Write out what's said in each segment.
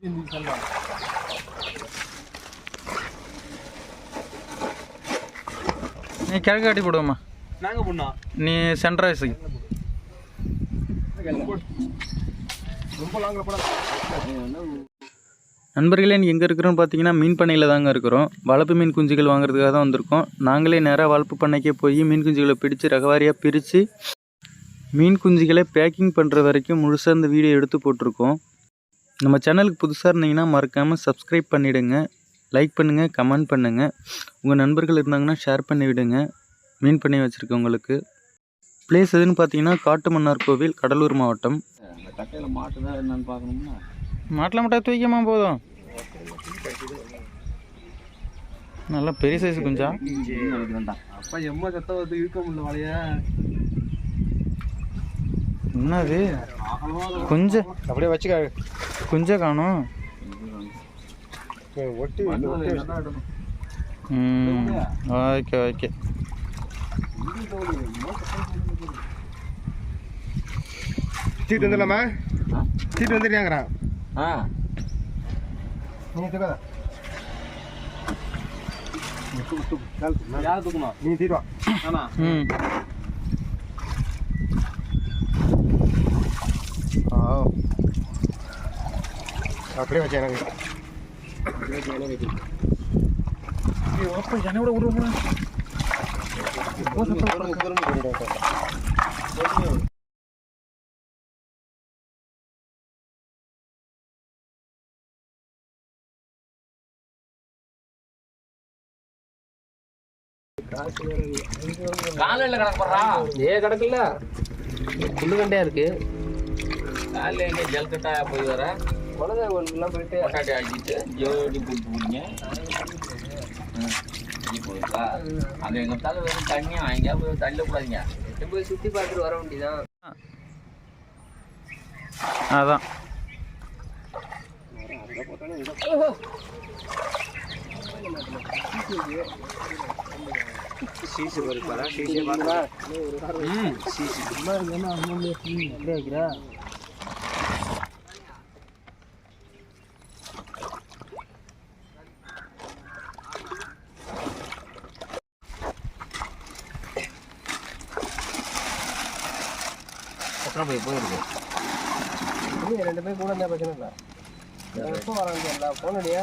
நீ கிழக்கு காட்டி போடுவோம்மா. நாங்கள் பண்ணோம் நீ சென்ட்ரா வயசுக்கு ரொம்ப லாங்கில் போட. நண்பர்களே நீங்கள் எங்கே இருக்கிறோன்னு பார்த்தீங்கன்னா மீன் பண்ணையில் தாங்க இருக்கிறோம். வளர்ப்பு மீன் குஞ்சுகள் வாங்குறதுக்காக தான் வந்திருக்கோம். நாங்களே நேராக வளர்ப்பு பண்ணைக்கே போய் மீன் குஞ்சுகளை பிடிச்சு ரகவாரியாக பிரித்து மீன் குஞ்சுகளை பேக்கிங் பண்ணுற வரைக்கும் முழுசாக இந்த வீடியோ எடுத்து போட்டிருக்கோம். நம்ம சேனலுக்கு புதுசாக இருந்தீங்கன்னா மறக்காமல் சப்ஸ்கிரைப் பண்ணிவிடுங்க லைக் பண்ணுங்கள் கமெண்ட் பண்ணுங்கள் உங்கள் நண்பர்கள் இருந்தாங்கன்னா ஷேர் பண்ணி விடுங்க மீன் பண்ணை வச்சுருக்கவங்களுக்கு பிளேஸ் எதுன்னு பார்த்தீங்கன்னா காட்டுமன்னார் கோவில் கடலூர் மாவட்டம். அந்த கட்டையில் மாட்டுதா என்னன்னு பார்க்கணும்னா மாட்டில் மட்டும் தூக்கிமா போதும். நல்லா பெரிய சைஸ் குஞ்சா? அப்பா எம்மா வந்து இழுக்க முடியல வலைய என்னது? குஞ்ச அப்படியே வச்சுக்க குஞ்ச காணும். ஒட்டி ம் ஓகே ஓகே. சீட்டு வந்துடலாமா? சீட்டு வந்துருக்காங்கிறான் ஆ. நீ தூக்காத. யார் தூக்கணும் நீ தீர்வா ம். அப்படியே வச்சேன் எனக்கு காலையில் கிடக்கு போடுறா. ஏ கிடக்குல்ல புல்லுகண்டையா இருக்கு. காலையில் எங்கே ஜல்கட்டா போய் வர? குழந்தை ஒன்றுலாம் போயிட்டு பொட்டாட்டி ஆக்கிட்டு ஜோடி போட்டு போடுங்க. போயிருக்கா அங்கே எங்கே தலை வெறும் தண்ணி அங்கே போய் தள்ள கூடாதீங்க போய் சுற்றி பார்த்துட்டு வர வேண்டியதான் அதான். சீசு போயிருப்பாரா சீசே பார்த்தா சீசு. அப்படியே வைக்கிறா பக்கம் போய் போயிருக்கு. ரெண்டு பேர் கூட இருந்தால் பிரச்சனை இல்லை. எப்போ வராங்க தெரியல போனடியா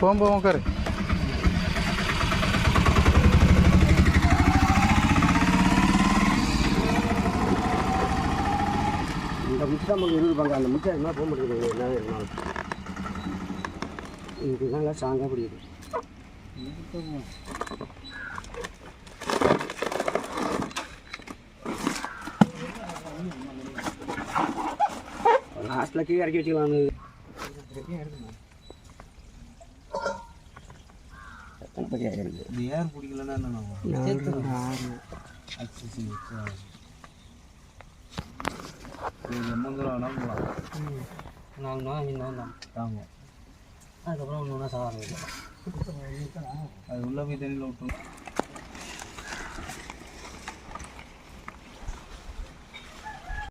போகும் போகும் உட்காரு. இந்த முட்டை நமக்கு இருப்பாங்க அந்த முச்சா என்ன போக முடியுது என்ன இருந்தாலும் இது ஸ்ட்ராங்காக பிடிக்குது. லாஸ்ட்டில் கீழே இறக்கி இது ஏர் பிடிக்கலன்னா என்ன ஆமாம் அதுக்கப்புறம் ஒன்று ஒன்றா சாதாரணம் அது உள்ள போய் தண்ணியில் விட்டுரும்